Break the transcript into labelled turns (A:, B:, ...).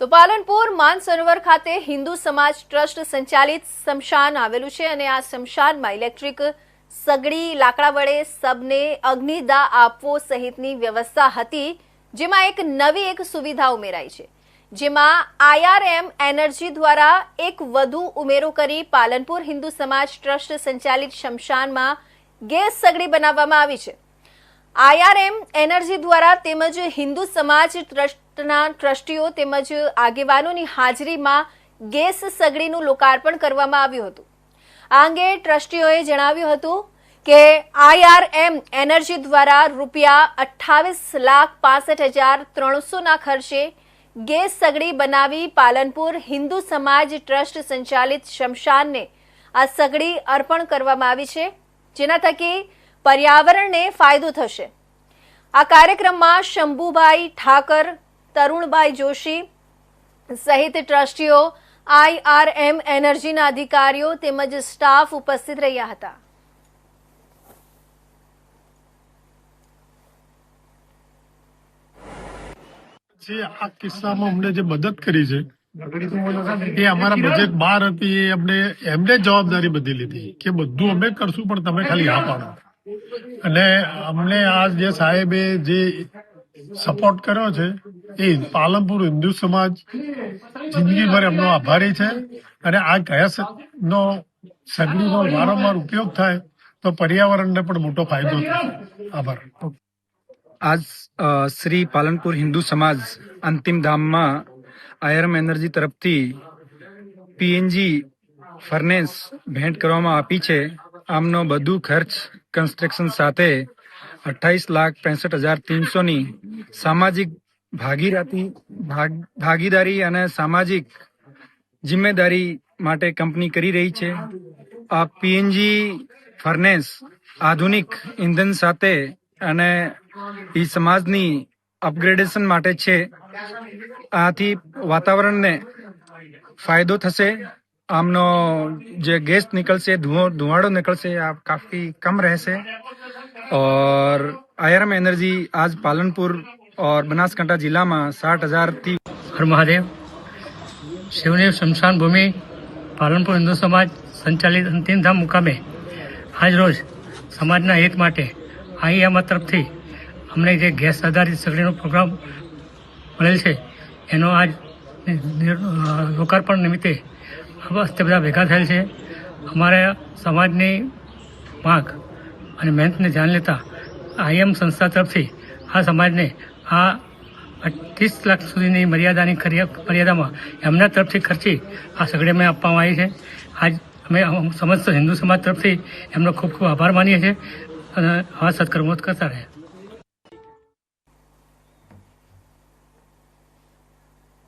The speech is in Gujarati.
A: તો પાલનપુર માનસરોવર ખાતે હિન્દુ સમાજ ટ્રસ્ટ સંચાલિત સ્મશાન આવેલું છે અને આ સ્મશાનમાં ઇલેક્ટ્રિક સગડી લાકડા વડે સબને અગ્નિદા આપવો સહિતની વ્યવસ્થા હતી, જેમાં એક નવી એક સુવિધા ઉમેરાઈ છે. જેમાં આઈઆરએમ એનર્જી દ્વારા એક વધુ ઉમેરો કરી પાલનપુર હિન્દુ સમાજ ટ્રસ્ટ સંચાલિત શમશાનમાં ગેસ સગડી બનાવવામાં આવી છે. આઈઆરએમ એનર્જી દ્વારા તેમજ હિન્દુ સમાજ ટ્રસ્ટના ટ્રસ્ટીઓ તેમજ આગેવાનોની હાજરીમાં ગેસ સગડીનું લોકાર્પણ કરવામાં આવ્યું હતું. આ અંગે ટ્રસ્ટીઓએ જણાવ્યું હતું કે આઈઆરએમ એનર્જી દ્વારા રૂપિયા અઠ્ઠાવીસ લાખ પાસઠ હજાર ત્રણસોના ખર્ચે ગેસ સગડી બનાવી પાલનપુર હિન્દુ સમાજ ટ્રસ્ટ સંચાલિત શમશાનને આ સગડી અર્પણ કરવામાં આવી છે, જેના થકી પર્યાવરણને ફાયદો થશે. આ કાર્યક્રમમાં શંભુભાઈ ઠાકર તરુણભાઈ જોશી સહિત ટ્રસ્ટીઓ આઈઆરએમ એનર્જીના અધિકારીઓ તેમજ સ્ટાફ ઉપસ્થિત રહ્યા હતા.
B: જે આ કિસ્સામાં અમને જે મદદ કરી છે, એ અમારા બજેટ બહાર હતી, એ અમને એમને જવાબદારી બધી લીધી કે બધું અમે કરશું, પણ તમે ખાલી હા પાડો. અને અમને આ જે સાહેબે જે સપોર્ટ કર્યો છે એ પાલનપુર હિન્દુ સમાજ જિંદગીભર એમનો આભારી છે. અને આ ગેસ નો સગડીનો વારંવાર ઉપયોગ થાય તો પર્યાવરણને પણ મોટો ફાયદો આભાર.
C: આજ શ્રી પાલનપુર હિન્દુ સમાજ અંતિમ ધામમાં આયરમ એનર્જી તરફથી પીએનજી ફર્નેસ ભેટ કરવામાં આપી છે. આમનો બધું ખર્ચ કન્સ્ટ્રક્શન સાથે અઠ્ઠાવીસ લાખ પેંસઠ હજાર ત્રણસોની સામાજિક ભાગીદારી ભાગ- ભાગીદારી અને સામાજિક જિમ્મેદારી માટે કંપની કરી રહી છે. આ પીએનજી ફર્નેસ આધુનિક ઇંધન સાથે અને એ સમાજની અપગ્રેડેશન માટે છે. આથી વાતાવરણને ફાયદો થશે. આમનો જે ગેસ નીકળશે ધુમાડો નીકળશે, આ કાફી કમ રહેશે. और आयरम एनर्जी आज पालनपुर और बनासकांठा जिला में साठ हजार थी
D: હર મહાદેવ શિવદેવ શમશાન ભૂમિ પાલનપુર હિન્દુ સમાજ સંચાલિત અંતિમધામ મુકામે આજ રોજ સમાજના હિત માટે આઈએમઆ તરફથી અમને જે ગેસ આધારિત સગડીનો પ્રોગ્રામ મળેલ છે એનો આજ નિર- અ, લોકાર્પણ નિમિત્તે તે બધા ભેગા થયેલ છે અમારા સમાજની માંગ અને મહેનતને ધ્યાન લેતા આઈએમ સંસ્થા તરફથી આ સમાજને આ ત્રીસ લાખ સુધીની મર્યાદાની મર્યાદામાં એમના તરફથી ખર્ચી આ સગડે અમે આપવામાં આવી છે આજ અમે સમસ્ત હિન્દુ સમાજ તરફથી એમનો ખૂબ ખૂબ આભાર માનીએ છીએ અને આવા સત્કર્મો કરતા રહ્યા